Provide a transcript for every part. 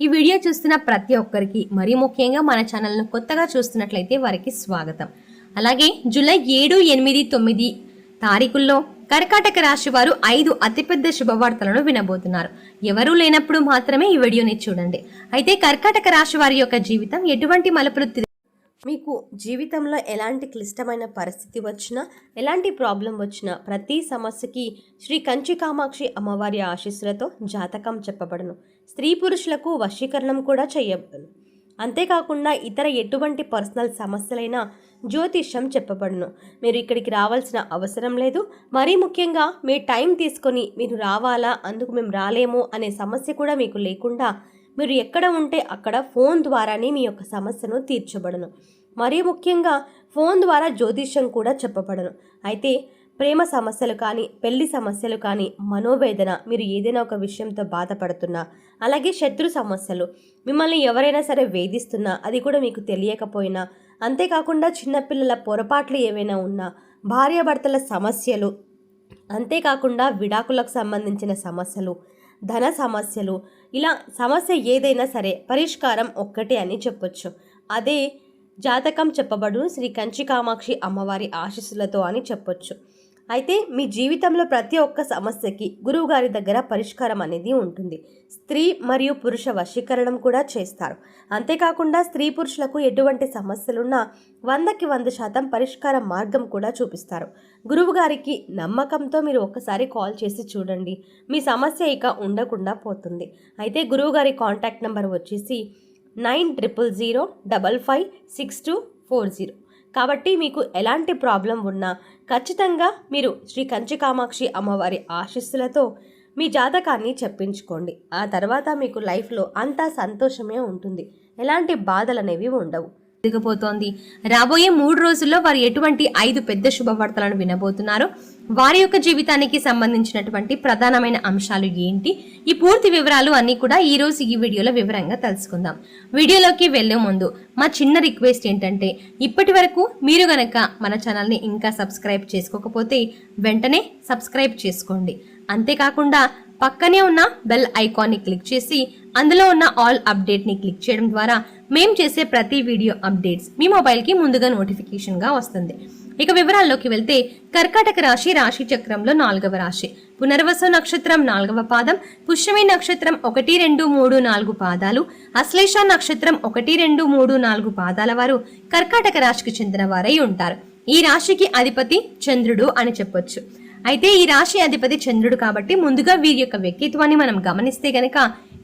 ఈ వీడియో చూస్తున్న ప్రతి ఒక్కరికి మరీ ముఖ్యంగా మన ఛానల్ను కొత్తగా చూస్తున్నట్లయితే వారికి స్వాగతం. అలాగే జూలై ఏడు ఎనిమిది తొమ్మిది తారీఖుల్లో కర్కాటక రాశి వారు ఐదు అతిపెద్ద శుభవార్తలను వినబోతున్నారు. ఎవరూ లేనప్పుడు మాత్రమే ఈ వీడియోని చూడండి. అయితే కర్కాటక రాశి వారి యొక్క జీవితం ఎటువంటి మలుపులు మీకు జీవితంలో ఎలాంటి క్లిష్టమైన పరిస్థితి వచ్చినా ఎలాంటి ప్రాబ్లం వచ్చినా ప్రతి సమస్యకి శ్రీ కంచి కామాక్షి అమ్మవారి ఆశీస్సులతో జాతకం చెప్పబడును. స్త్రీ పురుషులకు వశీకరణం కూడా చేయబడును. అంతేకాకుండా ఇతర ఎటువంటి పర్సనల్ సమస్యలైనా జ్యోతిష్యం చెప్పబడును. మీరు ఇక్కడికి రావాల్సిన అవసరం లేదు. మరీ ముఖ్యంగా మీ టైం తీసుకొని మీరు రావాలా అందుకు మేము రాలేము అనే సమస్య కూడా మీకు లేకుండా మీరు ఎక్కడ ఉంటే అక్కడ ఫోన్ ద్వారానే మీ యొక్క సమస్యను తీర్చబడను. మరీ ముఖ్యంగా ఫోన్ ద్వారా జ్యోతిష్యం కూడా చెప్పబడను. అయితే ప్రేమ సమస్యలు కానీ పెళ్ళి సమస్యలు కానీ మనోవేదన మీరు ఏదైనా ఒక విషయంతో బాధపడుతున్నా అలాగే శత్రు సమస్యలు మిమ్మల్ని ఎవరైనా సరే వేధిస్తున్నా అది కూడా మీకు తెలియకపోయినా అంతేకాకుండా చిన్నపిల్లల పొరపాట్లు ఏవైనా ఉన్నా భార్యాభర్తల సమస్యలు అంతేకాకుండా విడాకులకు సంబంధించిన సమస్యలు ధన సమస్యలు ఇలా సమస్య ఏదైనా సరే పరిష్కారం ఒక్కటే అని చెప్పొచ్చు. అదే జాతకం చెప్పబడును శ్రీ కంచి కామాక్షి అమ్మవారి ఆశీస్సులతో అని చెప్పొచ్చు. అయితే మీ జీవితంలో ప్రతి ఒక్క సమస్యకి గురువుగారి దగ్గర పరిష్కారం అనేది ఉంటుంది. స్త్రీ మరియు పురుష వశీకరణం కూడా చేస్తారు. అంతేకాకుండా స్త్రీ పురుషులకు ఎటువంటి సమస్యలున్నా వందకి వంద శాతం పరిష్కార మార్గం కూడా చూపిస్తారు. గురువుగారికి నమ్మకంతో మీరు ఒక్కసారి కాల్ చేసి చూడండి. మీ సమస్య ఇక ఉండకుండా పోతుంది. అయితే గురువుగారి కాంటాక్ట్ నెంబర్ వచ్చేసి nine triple zero double five six two four zero. కాబట్టి మీకు ఎలాంటి ప్రాబ్లం ఉన్నా ఖచ్చితంగా మీరు శ్రీ కంచికామాక్షి అమ్మవారి ఆశీస్సులతో మీ జాతకాన్ని చెప్పించుకోండి. ఆ తర్వాత మీకు లైఫ్లో అంతా సంతోషమే ఉంటుంది. ఎలాంటి బాధలు అనేవి ఉండవు. దిగబోతోంది రాబోయే మూడు రోజుల్లో వారు ఎటువంటి ఐదు పెద్ద శుభవార్తలను వినబోతున్నారు వారి యొక్క జీవితానికి సంబంధించినటువంటి ప్రధానమైన అంశాలు ఏంటి? ఈ పూర్తి వివరాలు అన్ని కూడా ఈ రోజు ఈ వీడియోలో వివరంగా తెలుసుకుందాం. వీడియోలోకి వెళ్ళే ముందు మా చిన్న రిక్వెస్ట్ ఏంటంటే ఇప్పటి వరకు మీరు గనక మన ఛానల్ని ఇంకా సబ్స్క్రైబ్ చేసుకోకపోతే వెంటనే సబ్స్క్రైబ్ చేసుకోండి. అంతేకాకుండా పక్కనే ఉన్న బెల్ ఐకాన్ని క్లిక్ చేసి అందులో ఉన్న ఆల్ అప్డేట్ని క్లిక్ చేయడం ద్వారా మేము చేసే ప్రతి వీడియో అప్డేట్స్ మీ మొబైల్కి ముందుగా నోటిఫికేషన్గా వస్తుంది. ఇక వివరాల్లోకి వెళ్తే కర్కాటక రాశి రాశి చక్రంలో నాలుగవ రాశి. పునర్వసు నక్షత్రం నాలుగవ పాదం పుష్యమి నక్షత్రం ఒకటి రెండు మూడు నాలుగు పాదాలు అశ్లేష నక్షత్రం ఒకటి రెండు మూడు నాలుగు పాదాల వారు కర్కాటక రాశికి చెందిన వారై ఉంటారు. ఈ రాశికి అధిపతి చంద్రుడు అని చెప్పొచ్చు. అయితే ఈ రాశి అధిపతి చంద్రుడు కాబట్టి ముందుగా వీరి యొక్క వ్యక్తిత్వాన్ని మనం గమనిస్తే గనక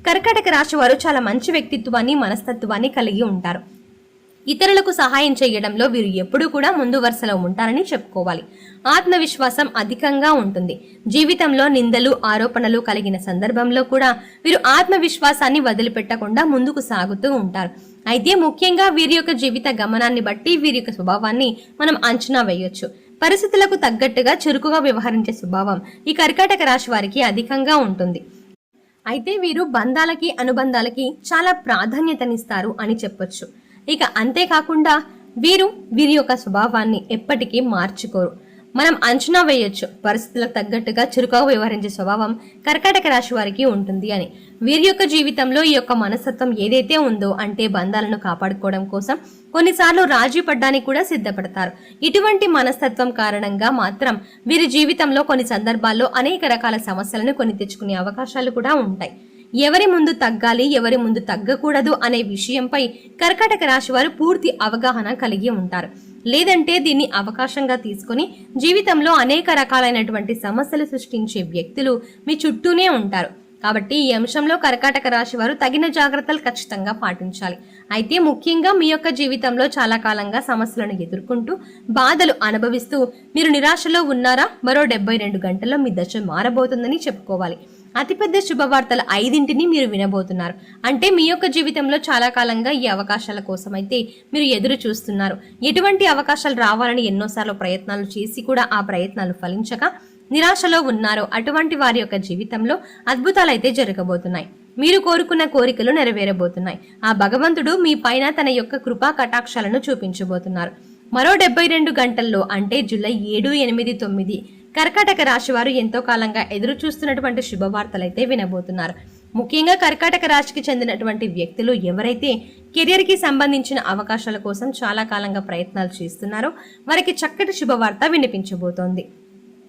కర్కాటక రాశి వారు చాలా మంచి వ్యక్తిత్వాన్ని మనస్తత్వాన్ని కలిగి ఉంటారు. ఇతరులకు సహాయం చేయడంలో వీరు ఎప్పుడూ కూడా ముందు వరుసలో ఉంటారని చెప్పుకోవాలి. ఆత్మవిశ్వాసం అధికంగా ఉంటుంది. జీవితంలో నిందలు ఆరోపణలు కలిగిన సందర్భంలో కూడా వీరు ఆత్మవిశ్వాసాన్ని వదిలిపెట్టకుండా ముందుకు సాగుతూ ఉంటారు. అయితే ముఖ్యంగా వీరి యొక్క జీవిత గమనాన్ని బట్టి వీరి యొక్క స్వభావాన్ని మనం అంచనా వేయొచ్చు. పరిస్థితులకు తగ్గట్టుగా చురుకుగా వ్యవహరించే స్వభావం ఈ కర్కాటక రాశి వారికి అధికంగా ఉంటుంది. అయితే వీరు బంధాలకి అనుబంధాలకి చాలా ప్రాధాన్యతనిస్తారు అని చెప్పొచ్చు. ఇక అంతేకాకుండా వీరు వీరి యొక్క స్వభావాన్ని ఎప్పటికీ మార్చుకోరు. మనం అంచనా వేయొచ్చు పరిస్థితులకు తగ్గట్టుగా చురుకుగా వ్యవహరించే స్వభావం కర్కాటక రాశి వారికి ఉంటుంది అని. వీరి యొక్క జీవితంలో ఈ యొక్క మనస్తత్వం ఏదైతే ఉందో అంటే బంధాలను కాపాడుకోవడం కోసం కొన్నిసార్లు రాజీ పడ్డానికి కూడా సిద్ధపడతారు. ఇటువంటి మనస్తత్వం కారణంగా మాత్రం వీరి జీవితంలో కొన్ని సందర్భాల్లో అనేక రకాల సమస్యలను కొని తెచ్చుకునే అవకాశాలు కూడా ఉంటాయి. ఎవరి ముందు తగ్గాలి ఎవరి ముందు తగ్గకూడదు అనే విషయంపై కర్కాటక రాశి వారు పూర్తి అవగాహన కలిగి ఉంటారు. లేదంటే దీన్ని అవకాశంగా తీసుకొని జీవితంలో అనేక రకాలైనటువంటి సమస్యలు సృష్టించే వ్యక్తులు మీ చుట్టూనే ఉంటారు. కాబట్టి ఈ అంశంలో కర్కాటక రాశి వారు తగిన జాగ్రత్తలు ఖచ్చితంగా పాటించాలి. అయితే ముఖ్యంగా మీ యొక్క జీవితంలో చాలా కాలంగా సమస్యలను ఎదుర్కొంటూ బాధలు అనుభవిస్తూ మీరు నిరాశలో ఉన్నారా? మరో డెబ్బై రెండు గంటల్లో మీ దశ మారబోతుందని చెప్పుకోవాలి. అతిపెద్ద శుభవార్తల ఐదింటిని మీరు వినబోతున్నారు. అంటే మీ యొక్క జీవితంలో చాలా కాలంగా ఈ అవకాశాల కోసం అయితే మీరు ఎదురు చూస్తున్నారు. ఎటువంటి అవకాశాలు రావాలని ఎన్నోసార్లు ప్రయత్నాలు చేసి కూడా ఆ ప్రయత్నాలు ఫలించక నిరాశలో ఉన్నారో అటువంటి వారి యొక్క జీవితంలో అద్భుతాలైతే జరగబోతున్నాయి. మీరు కోరుకున్న కోరికలు నెరవేరబోతున్నాయి. ఆ భగవంతుడు మీ పైన తన యొక్క కృపా కటాక్షాలను చూపించబోతున్నారు. మరో డెబ్బై రెండు గంటల్లో అంటే జూలై ఏడు ఎనిమిది తొమ్మిది కర్కాటక రాశి వారు ఎంతో కాలంగా ఎదురు చూస్తున్నటువంటి శుభవార్తలైతే వినబోతున్నారు. ముఖ్యంగా కర్కాటక రాశికి చెందినటువంటి వ్యక్తులు ఎవరైతే కెరియర్కి సంబంధించిన అవకాశాల కోసం చాలా కాలంగా ప్రయత్నాలు చేస్తున్నారో వారికి చక్కటి శుభవార్త వినిపించబోతోంది.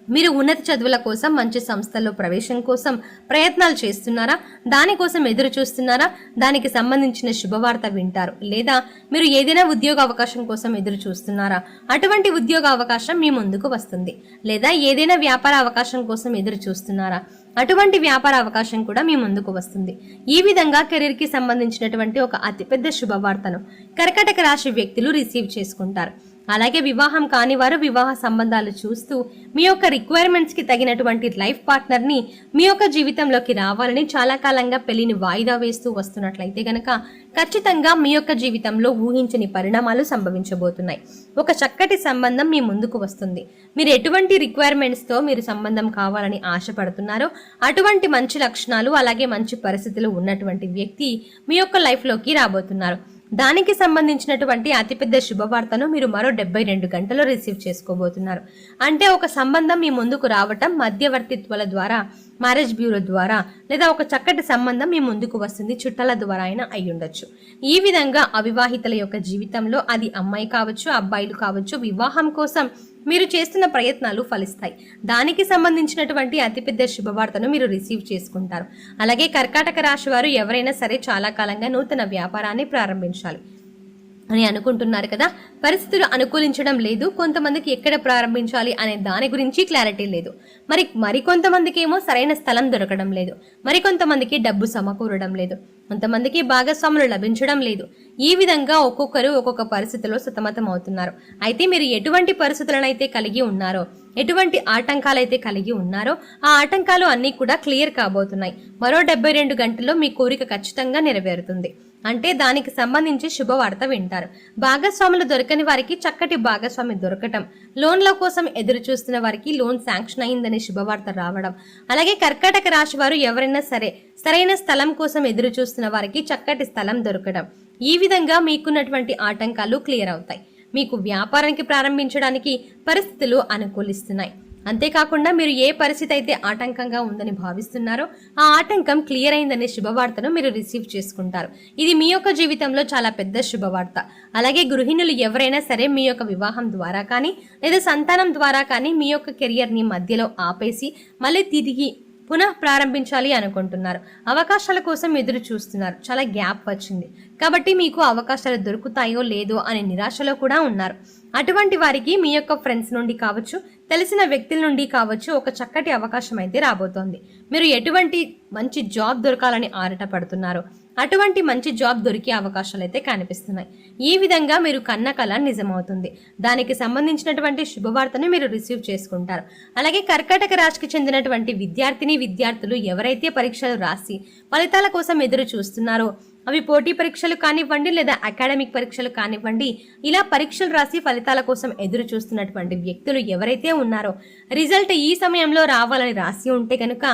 మీరు ఉన్నత చదువుల కోసం మంచి సంస్థల్లో ప్రవేశం కోసం ప్రయత్నాలు చేస్తున్నారా? దానికోసం ఎదురు చూస్తున్నారా? దానికి సంబంధించిన శుభవార్త వింటారు. లేదా మీరు ఏదైనా ఉద్యోగ అవకాశం కోసం ఎదురు చూస్తున్నారా? అటువంటి ఉద్యోగ అవకాశం మీ ముందుకు వస్తుంది. లేదా ఏదైనా వ్యాపార అవకాశం కోసం ఎదురు చూస్తున్నారా? అటువంటి వ్యాపార అవకాశం కూడా మీ ముందుకు వస్తుంది. ఈ విధంగా కెరీర్కి సంబంధించినటువంటి ఒక అతిపెద్ద శుభవార్తను కర్కటక రాశి వ్యక్తులు రిసీవ్ చేసుకుంటారు. అలాగే వివాహం కాని వారు వివాహ సంబంధాలు చూస్తూ మీ యొక్క రిక్వైర్మెంట్స్కి తగినటువంటి లైఫ్ పార్ట్నర్ని మీ యొక్క జీవితంలోకి రావాలని చాలా కాలంగా పెళ్ళిని వాయిదా వేస్తూ వస్తున్నట్లయితే గనక ఖచ్చితంగా మీ యొక్క జీవితంలో ఊహించని పరిణామాలు సంభవించబోతున్నాయి. ఒక చక్కటి సంబంధం మీ ముందుకు వస్తుంది. మీరు ఎటువంటి రిక్వైర్మెంట్స్తో మీరు సంబంధం కావాలని ఆశపడుతున్నారో అటువంటి మంచి లక్షణాలు అలాగే మంచి పరిస్థితులు ఉన్నటువంటి వ్యక్తి మీ యొక్క లైఫ్లోకి రాబోతున్నారు. దానికి సంబంధించినటువంటి అతిపెద్ద శుభవార్తను మీరు మరో డెబ్బై రెండు గంటల్లో రిసీవ్ చేసుకోబోతున్నారు. అంటే ఒక సంబంధం మీ ముందుకు రావటం మధ్యవర్తిత్వాల ద్వారా మ్యారేజ్ బ్యూరో ద్వారా లేదా ఒక చక్కటి సంబంధం మీ ముందుకు వస్తుంది చుట్టాల ద్వారా అయినా అయి ఉండొచ్చు. ఈ విధంగా అవివాహితల యొక్క జీవితంలో అది అమ్మాయి కావచ్చు అబ్బాయిలు కావచ్చు వివాహం కోసం మీరు చేస్తున్న ప్రయత్నాలు ఫలిస్తాయి. దానికి సంబంధించినటువంటి అతిపెద్ద శుభవార్తను మీరు రిసీవ్ చేసుకుంటారు. అలాగే కర్కాటక రాశి వారు ఎవరైనా సరే చాలా కాలంగా నూతన వ్యాపారాన్ని ప్రారంభించాలి అని అనుకుంటున్నారు కదా. పరిస్థితులు అనుకూలించడం లేదు. కొంతమందికి ఎక్కడ ప్రారంభించాలి అనే దాని గురించి క్లారిటీ లేదు. మరి మరికొంతమందికి ఏమో సరైన స్థలం దొరకడం లేదు. మరికొంతమందికి డబ్బు సమకూరడం లేదు. కొంతమందికి భాగస్వాములు లభించడం లేదు. ఈ విధంగా ఒక్కొక్కరు ఒక్కొక్క పరిస్థితిలో సతమతం అవుతున్నారు అయితే మీరు ఎటువంటి పరిస్థితులనైతే కలిగి ఉన్నారో ఎటువంటి ఆటంకాలైతే కలిగి ఉన్నారో ఆ ఆటంకాలు అన్నీ కూడా క్లియర్ కాబోతున్నాయి. మరో డెబ్బై రెండు గంటల్లో మీ కోరిక ఖచ్చితంగా నెరవేరుతుంది. అంటే దానికి సంబంధించి శుభవార్త వింటారు. భాగస్వాములు దొరకని వారికి చక్కటి భాగస్వామి దొరకటం. లోన్ల కోసం ఎదురు చూస్తున్న వారికి లోన్ శాంక్షన్ అయిందనే శుభవార్త రావడం. అలాగే కర్కాటక రాశి వారు ఎవరైనా సరే సరైన స్థలం కోసం ఎదురు చూస్తున్న వారికి చక్కటి స్థలం దొరకడం. ఈ విధంగా మీకున్నటువంటి ఆటంకాలు క్లియర్ అవుతాయి. మీకు వ్యాపారానికి ప్రారంభించడానికి పరిస్థితులు అనుకూలిస్తున్నాయి. అంతేకాకుండా మీరు ఏ పరిస్థితి అయితే ఆటంకంగా ఉందని భావిస్తున్నారో ఆ ఆటంకం క్లియర్ అయిందనే శుభవార్తను మీరు రిసీవ్ చేసుకుంటారు. ఇది మీ యొక్క జీవితంలో చాలా పెద్ద శుభవార్త. అలాగే గృహిణులు ఎవరైనా సరే మీ యొక్క వివాహం ద్వారా కానీ లేదా సంతానం ద్వారా కానీ మీ యొక్క కెరియర్ని మధ్యలో ఆపేసి మళ్ళీ తిరిగి పునః ప్రారంభించాలి అనుకుంటున్నారు. అవకాశాల కోసం ఎదురు చూస్తున్నారు. చాలా గ్యాప్ వచ్చింది. కాబట్టి మీకు అవకాశాలు దొరుకుతాయో లేదో అనే నిరాశలో కూడా ఉన్నారు. అటువంటి వారికి మీ యొక్క ఫ్రెండ్స్ నుండి కావచ్చు తెలిసిన వ్యక్తుల నుండి కావచ్చు ఒక చక్కటి అవకాశం అయితే రాబోతోంది. మీరు ఎటువంటి మంచి జాబ్ దొరకాలని ఆరట పడుతున్నారు? అటువంటి మంచి జాబ్ దొరికే అవకాశాలు అయితే కనిపిస్తున్నాయి. ఈ విధంగా మీరు కన్న కళ నిజమవుతుంది. దానికి సంబంధించినటువంటి శుభవార్తను మీరు రిసీవ్ చేసుకుంటారు. అలాగే కర్కాటక రాశికి చెందినటువంటి విద్యార్థిని విద్యార్థులు ఎవరైతే పరీక్షలు రాసి ఫలితాల కోసం ఎదురు చూస్తున్నారో అవి పోటీ పరీక్షలు కానివ్వండి లేదా అకాడమిక్ పరీక్షలు కానివ్వండి ఇలా పరీక్షలు రాసి ఫలితాల కోసం ఎదురు చూస్తున్నటువంటి వ్యక్తులు ఎవరైతే ఉన్నారో రిజల్ట్ ఈ సమయంలో రావాలని రాసి ఉంటే కనుక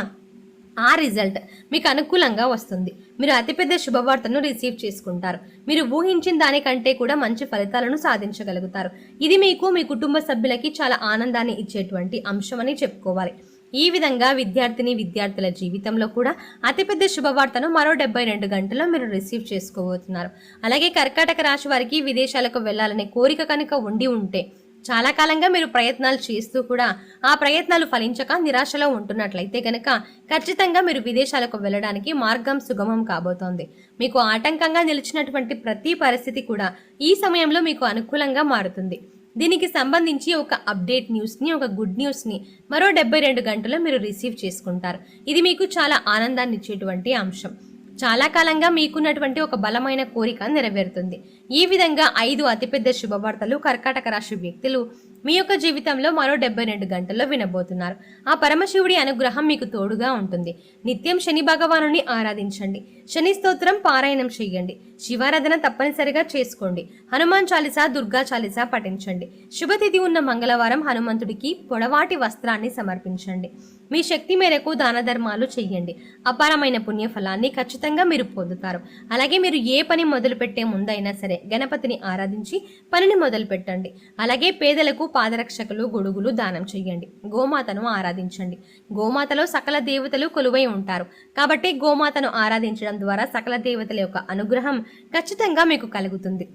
ఆ రిజల్ట్ మీకు అనుకూలంగా వస్తుంది. మీరు అతిపెద్ద శుభవార్తను రిసీవ్ చేసుకుంటారు. మీరు ఊహించిన దానికంటే కూడా మంచి ఫలితాలను సాధించగలుగుతారు. ఇది మీకు మీ కుటుంబ సభ్యులకి చాలా ఆనందాన్ని ఇచ్చేటువంటి అంశమని చెప్పుకోవాలి. ఈ విధంగా విద్యార్థిని విద్యార్థుల జీవితంలో కూడా అతిపెద్ద శుభవార్తను మరో డెబ్బై రెండు గంటల్లో మీరు రిసీవ్ చేసుకోబోతున్నారు. అలాగే కర్కాటక రాశి వారికి విదేశాలకు వెళ్ళాలనే కోరిక కనుక ఉండి ఉంటే చాలా కాలంగా మీరు ప్రయత్నాలు చేస్తూ కూడా ఆ ప్రయత్నాలు ఫలించక నిరాశలో ఉంటున్నట్లయితే కనుక ఖచ్చితంగా మీరు విదేశాలకు వెళ్ళడానికి మార్గం సుగమం కాబోతోంది. మీకు ఆటంకంగా నిలిచినటువంటి ప్రతి పరిస్థితి కూడా ఈ సమయంలో మీకు అనుకూలంగా మారుతుంది. దీనికి సంబంధించి ఒక అప్డేట్ న్యూస్ని ఒక గుడ్ న్యూస్ని మరో డెబ్బై రెండు గంటల్లో మీరు రిసీవ్ చేసుకుంటారు. ఇది మీకు చాలా ఆనందాన్ని ఇచ్చేటువంటి అంశం. చాలా కాలంగా మీకున్నటువంటి ఒక బలమైన కోరిక నెరవేరుతుంది. ఈ విధంగా ఐదు అతిపెద్ద శుభవార్తలు కర్కాటక రాశి వ్యక్తులు మీ యొక్క జీవితంలో మరో డెబ్బై రెండు గంటల్లో వినబోతున్నారు. ఆ పరమశివుడి అనుగ్రహం మీకు తోడుగా ఉంటుంది. నిత్యం శని భగవానుని ఆరాధించండి. శని స్తోత్రం పారాయణం చేయండి. శివారాధన తప్పనిసరిగా చేసుకోండి. హనుమాన్ చాలీసా దుర్గా చాలీసా పఠించండి. శుభతిథి ఉన్న మంగళవారం హనుమంతుడికి పొడవాటి వస్త్రాన్ని సమర్పించండి. మీ శక్తి మేరకు దాన ధర్మాలు చెయ్యండి అపారమైన పుణ్యఫలాన్ని ఖచ్చితంగా మీరు పొందుతారు. అలాగే మీరు ఏ పని మొదలుపెట్టే ముందైనా సరే గణపతిని ఆరాధించి పనిని మొదలు పెట్టండి అలాగే పేదలకు పాదరక్షకులు గొడుగులు దానం చేయండి. గోమాతను ఆరాధించండి. గోమాతలో సకల దేవతలు కొలువై ఉంటారు. కాబట్టి గోమాతను ఆరాధించడం ద్వారా సకల దేవతల యొక్క అనుగ్రహం ఖచ్చితంగా మీకు కలుగుతుంది.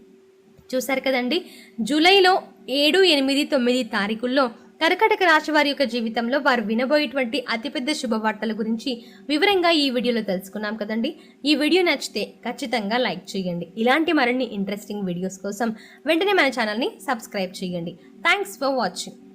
చూశారు కదండి? జూలైలో ఏడు ఎనిమిది తొమ్మిది తారీఖుల్లో కర్కాటక రాశి వారి యొక్క జీవితంలో వారు వినబోయేటువంటి అతిపెద్ద శుభవార్తల గురించి వివరంగా ఈ వీడియోలో తెలుసుకున్నాం కదండి. ఈ వీడియో నచ్చితే ఖచ్చితంగా లైక్ చేయండి. ఇలాంటి మరిన్ని ఇంట్రెస్టింగ్ వీడియోస్ కోసం వెంటనే మన ఛానల్ని సబ్స్క్రైబ్ చేయండి. Thanks for watching